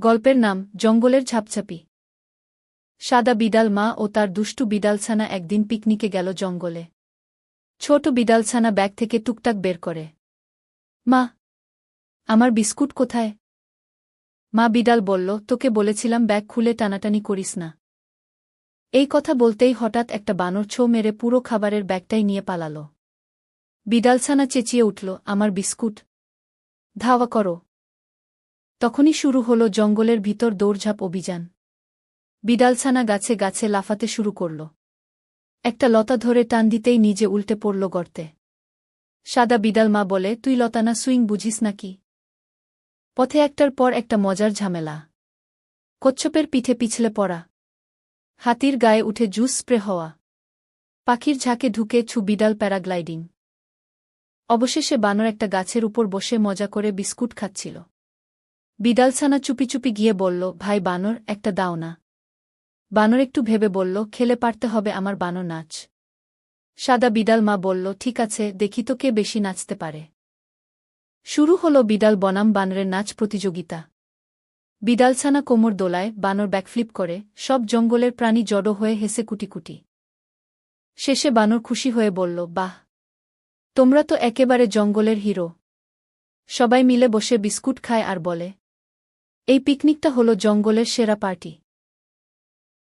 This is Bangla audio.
গল্পের নাম, জঙ্গলের ঝাপঝাপি। সাদা বিড়াল মা ও তার দুষ্টু বিড়ালছানা একদিন পিকনিকে গেল জঙ্গলে। ছোট বিড়ালছানা ব্যাগ থেকে টুকটাক বের করে। মা, আমার বিস্কুট কোথায়? মা বিড়াল বলল, তোকে বলেছিলাম ব্যাগ খুলে টানাটানি করিস না। এই কথা বলতেই হঠাৎ একটা বানর ছো মেরে পুরো খাবারের ব্যাগটাই নিয়ে পালাল। বিড়ালছানা চেঁচিয়ে উঠল, আমার বিস্কুট। ধাওয়া করো। তখনই শুরু হলো জঙ্গলের ভিতর দৌড়ঝাঁপ অভিযান। বিড়ালছানা গাছে গাছে লাফাতে শুরু করল। একটা লতা ধরে টান দিতেই নিজে উল্টে পড়ল গর্তে। সাদা বিড়াল মা বলে, তুই লতানা সুইং বুঝিস নাকি পথে একটার পর একটা মজার ঝামেলা। কচ্ছপের পিঠে পিছলে পড়া। হাতির গায়ে উঠে জুস স্প্রে হওয়া। পাখির ঝাঁকে ঢুকে ছু বিড়াল প্যারাগ্লাইডিং। অবশেষে বানর একটা গাছের উপর বসে মজা করে বিস্কুট খাচ্ছিল। বিড়ালছানা চুপি চুপি গিয়ে বলল, ভাই বানর, একটা দাও না। বানর একটু ভেবে বলল, খেলে পারতে হবে আমার বানর নাচ। সাদা বিড়াল মা বলল, ঠিক আছে, দেখি তো কে বেশি নাচতে পারে। শুরু হল বিড়াল বনাম বানরের নাচ প্রতিযোগিতা। বিড়ালছানা কোমর দোলায়, বানর ব্যাকফ্লিপ করে, সব জঙ্গলের প্রাণী জড়ো হয়ে হেসে কুটিকুটি। শেষে বানর খুশি হয়ে বলল, বাহ! তোমরা তো একেবারে জঙ্গলের হিরো। সবাই মিলে বসে বিস্কুট খায় আর বলে এই পিকনিকটা হলো জঙ্গলের সেরা পার্টি।